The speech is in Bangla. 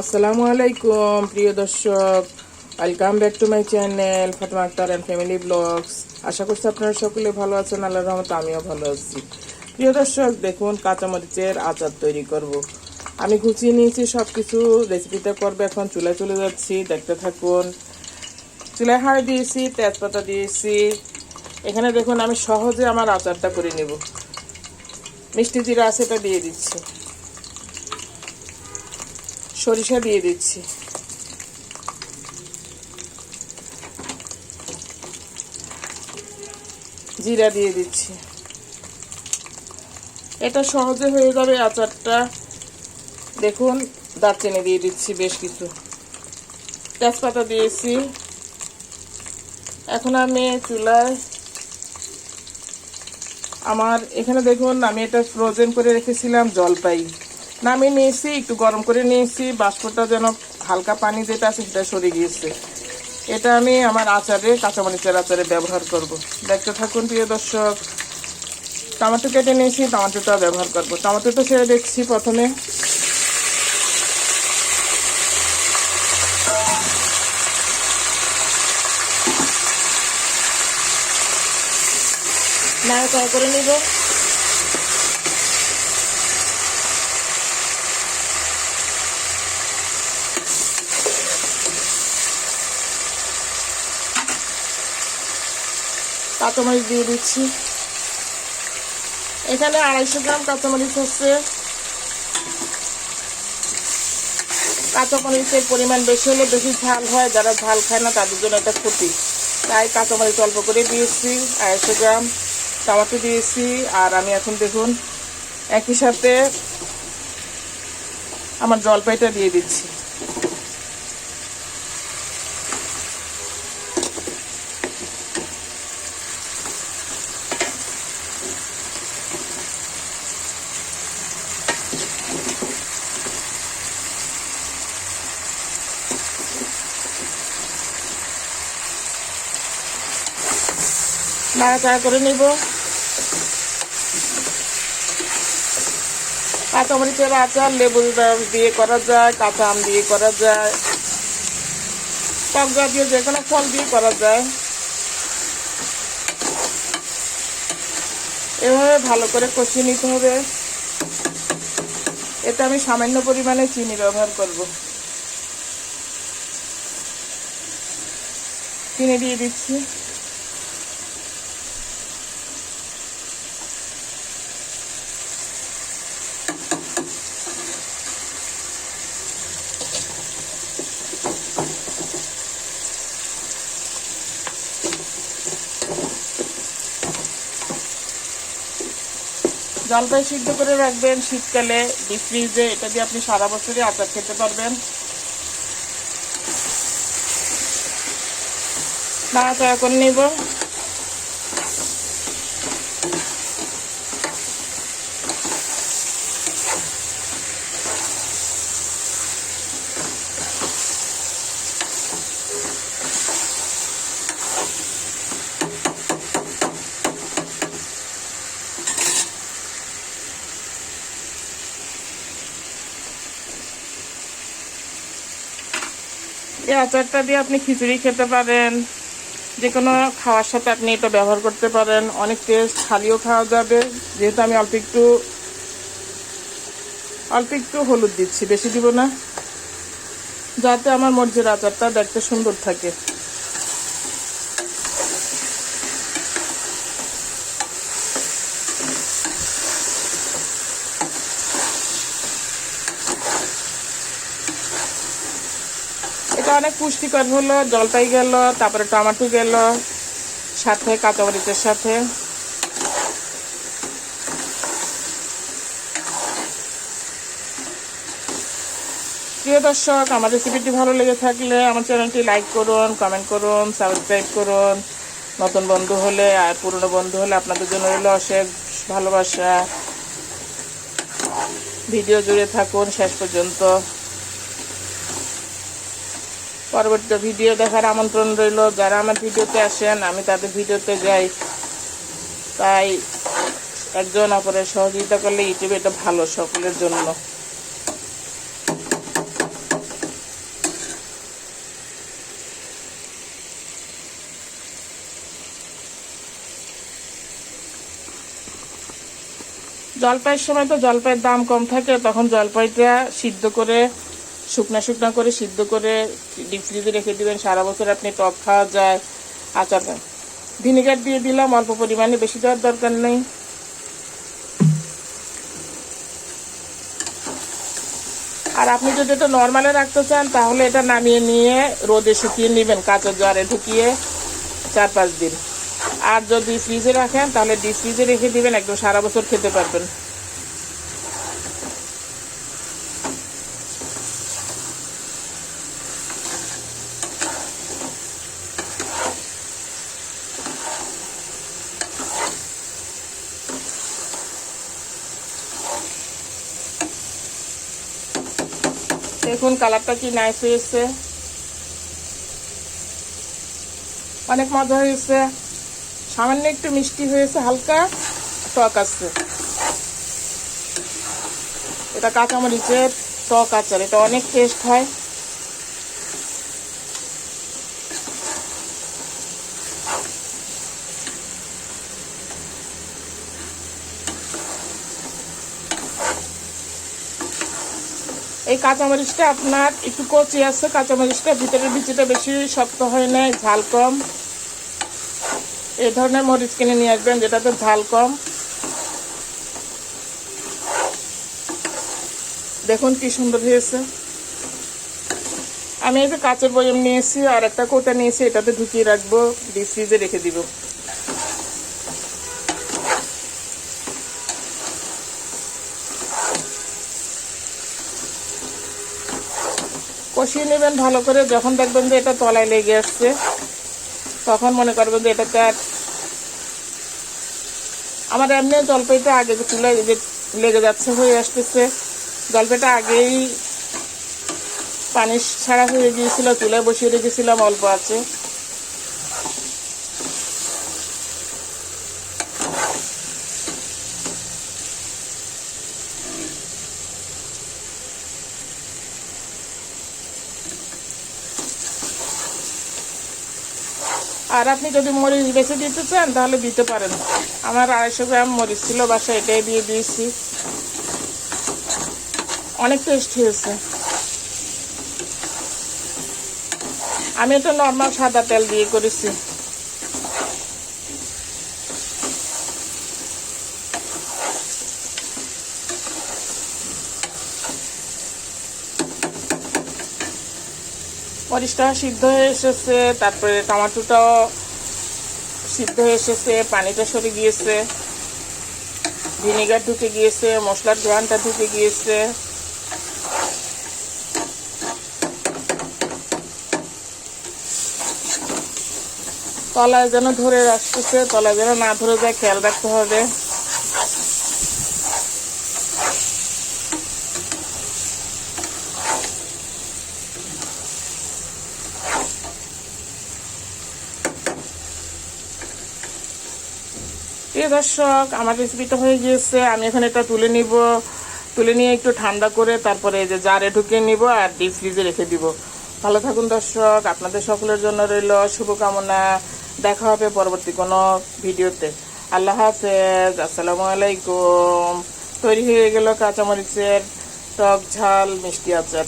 আসসালামু আলাইকুম, প্রিয় দর্শক। Welcome back to my channel Fatema Akter and family vlogs আশা করছি আপনারা সকলে ভালো আছেন, আল্লাহর রহমতে আমিও ভালো আছি। প্রিয় দর্শক, দেখুন কাঁচামরিচের আচার তৈরি করব। আমি গুছিয়ে নিয়েছি সব কিছু রেসিপিতে করব এখন, চুলায় চলে যাচ্ছি, দেখতে থাকুন। চুলায় হাঁড়ি দিয়েছি, তেজপাতা দিয়েছি। এখানে দেখুন, আমি সহজে আমার আচারটা করে নেব। মিষ্টি জিরা আছে, এটা দিয়ে দিচ্ছি। সরিষা দিয়ে দিচ্ছি। জিরা দিয়ে দিচ্ছি। এটা সহজে হয়ে যাবে আচারটা। দেখুন, দারচিনি দিয়ে দিচ্ছি বেশ কিছু। তেজপাতা দিয়েছি। এখন আমি চুলায় আমার, এখানে দেখুন, আমি এটা ফ্রোজেন করে রেখেছিলাম জলপাই। নামিয়ে নিয়েছি, একটু গরম করে নিয়েছি, বাষ্পটা যেন হালকা পানি যেটা আছে সেটা সরে গিয়েছে। এটা আমি আমার আচারে, কাঁচামরিচের আচারে ব্যবহার করব। দেখতে থাকুন, প্রিয় দর্শক। টমেটো কেটে নিয়েছি, টমেটোটা ব্যবহার করব। টমেটোটা ছেড়ে দেখছি প্রথমে। নাড়াচাড়া করে নিব। কাঁচামরিচ দিয়ে দিচ্ছি। এখানে আড়াইশো গ্রাম কাঁচামরিচ হচ্ছে কাঁচামরিচের পরিমাণ বেশি হলে বেশি ঝাল হয়, যারা ঝাল খায় না তাদের জন্য এটা ক্ষতি। তাই কাঁচামরিচ অল্প করে দিয়েছি, আড়াইশো গ্রাম টমাটো দিয়েছি। আর আমি এখন দেখুন, একই সাথে আমার জলপাইটা দিয়ে দিচ্ছি। নাড়াচাড়া করে নিব। কাঁচামরিচের আচার, লেবু দিয়ে করা যায়, কাঁচা আম দিয়ে করা যায়, টক জাতীয় যে কোনো ফল দিয়ে করা যায়। এভাবে ভালো করে কষিয়ে নিতে হবে। এতে আমি সামান্য পরিমাণে চিনি ব্যবহার করব। চিনি দিয়ে দিচ্ছি। জলপাই সিদ্ধ করে রাখবেন শীতকালে। ডিপ ফ্রিজে এটা দিয়ে আপনি সারা বছরই আচার খেতে পারবেন। নাড়াচাড়া করে নিব। এই আচারটা দিয়ে আপনি খিচুড়ি খেতে পারেন। যে কোনো খাওয়ার সাথে আপনি এটা ব্যবহার করতে পারেন। অনেক টেস্ট খালিও খাওয়া যাবে। যেহেতু আমি অল্প একটু অল্প একটু হলুদ দিচ্ছি, বেশি দিব না। যাতে আমার মর্জির আচারটা দেখতে সুন্দর থাকে। এটা অনেক পুষ্টিকর হলো, জলপাই গেল, তারপরে টমেটো গেল, সাথে কাঁচামরিচের সাথে। প্রিয় দর্শক, আমার রেসিপিটি ভালো লেগে থাকলে আমার চ্যানেলটি লাইক করুন কমেন্ট করুন সাবস্ক্রাইব করুন। নতুন বন্ধু হলে আর পুরনো বন্ধু হলে আপনাদের জন্য রইল অশেষ ভালোবাসা। ভিডিও জুড়ে থাকুন, শেষ পর্যন্ত। পরবর্তী ভিডিও দেখার আমন্ত্রণ রইল। যারা আমার ভিডিওতে আসেন, আমি তাদের ভিডিওতে যাই। তাই একজন অপরের সহযোগিতা করলে ইউটিউব এটা ভালো সকলের জন্য। জলপাইয়ের সময় তো জলপাইয়ের দাম কম থাকে, তখন জলপাইটা সিদ্ধ করে শুকনা শুকনা করে সিদ্ধ করে ডিপ ফ্রিজে রেখে দিবেন। সারা বছর আপনি টক খাওয়া যায়, আচার ভিনেগার দিয়ে দিলাম, অল্প পরিমাণে বেশি দেওয়ার দরকার নেই। আর আপনি যদি এটা নর্মালে রাখতে চান, তাহলে এটা নামিয়ে নিয়ে রোদে শুকিয়ে নেবেন, কাঁচা জ্বরে ঢুকিয়ে চার পাঁচ দিন। আর যদি ফ্রিজে রাখেন, তাহলে ডিপ ফ্রিজে রেখে দিবেন, একদম সারা বছর খেতে পারবেন। দেখুন কালারটা কি নাইস হয়েছে। অনেক মজা হয়েছে। সামান্য একটু মিষ্টি হয়েছে, হালকা টক আছে। এটা কাঁচামরিচের টক আচার, এটা অনেক টেস্ট হয়। এই কাঁচামরিচটা আপনার একটু কচি আছে, কাঁচামরিচটা ভিতরের বিচিটা বেশি শক্ত হয় না ঝাল কম। এই ধরনের মরিচ কিনে নিয়ে আসবেন, যেটাতে ঝাল কম। দেখুন কি সুন্দর হয়েছে। আমি এই যে কাঁচের বয়ম নিয়েছি, আর একটা কোটা নিয়েছি, এটাতে ঢুকিয়ে রাখব, ডিপ ফ্রিজে রেখে দিব। কষিয়ে নেবেন ভালো করে। যখন দেখবেন যে এটা তলায় লেগে আসছে, তখন মনে করবেন যে এটাতে আর আমার এমনি জলপাইটা আগে চুলায় যে লেগে যাচ্ছে, হয়ে আসতেছে। জলপাইটা আগেই পানি ছাড়া হয়ে গিয়েছিল, চুলায় বসিয়ে রেখেছিলাম, অল্প আছে। আর আপনি যদি মরিচ বেছে দিতে চান, তাহলে দিতে পারেন। আমার আড়াইশো গ্রাম মরিচ ছিল বাসা এটাই দিয়ে দিয়েছি। অনেক টেস্ট হয়েছে। আমি এটা নর্মাল সাদা তেল দিয়ে করেছি। মরিচটা সিদ্ধ হয়ে এসেছে, তারপরে টমাটোটাও সিদ্ধ হয়ে এসেছে, পানিটা সরে গিয়েছে, ভিনেগার ঢুকে গিয়েছে, মশলার জোয়ানটা ঢুকে গিয়েছে। তলায় যেন ধরে রাখতেছে, তলায় যেন না ধরে যায়, খেয়াল রাখতে হবে। প্রিয় দর্শক, আমার রেসিপিটা হয়ে গিয়েছে। আমি এখন এটা তুলে নিব। তুলে নিয়ে একটু ঠান্ডা করে তারপরে এই যে জারে ঢুকিয়ে নিব আর ডিপ ফ্রিজে রেখে দিব। ভালো থাকুন দর্শক, আপনাদের সকলের জন্য রইল শুভকামনা। দেখা হবে পরবর্তী কোনো ভিডিওতে। আল্লাহ হাফেজ, আসসালামু আলাইকুম। তৈরি হয়ে গেল কাঁচামরিচের টক ঝাল মিষ্টি আচার।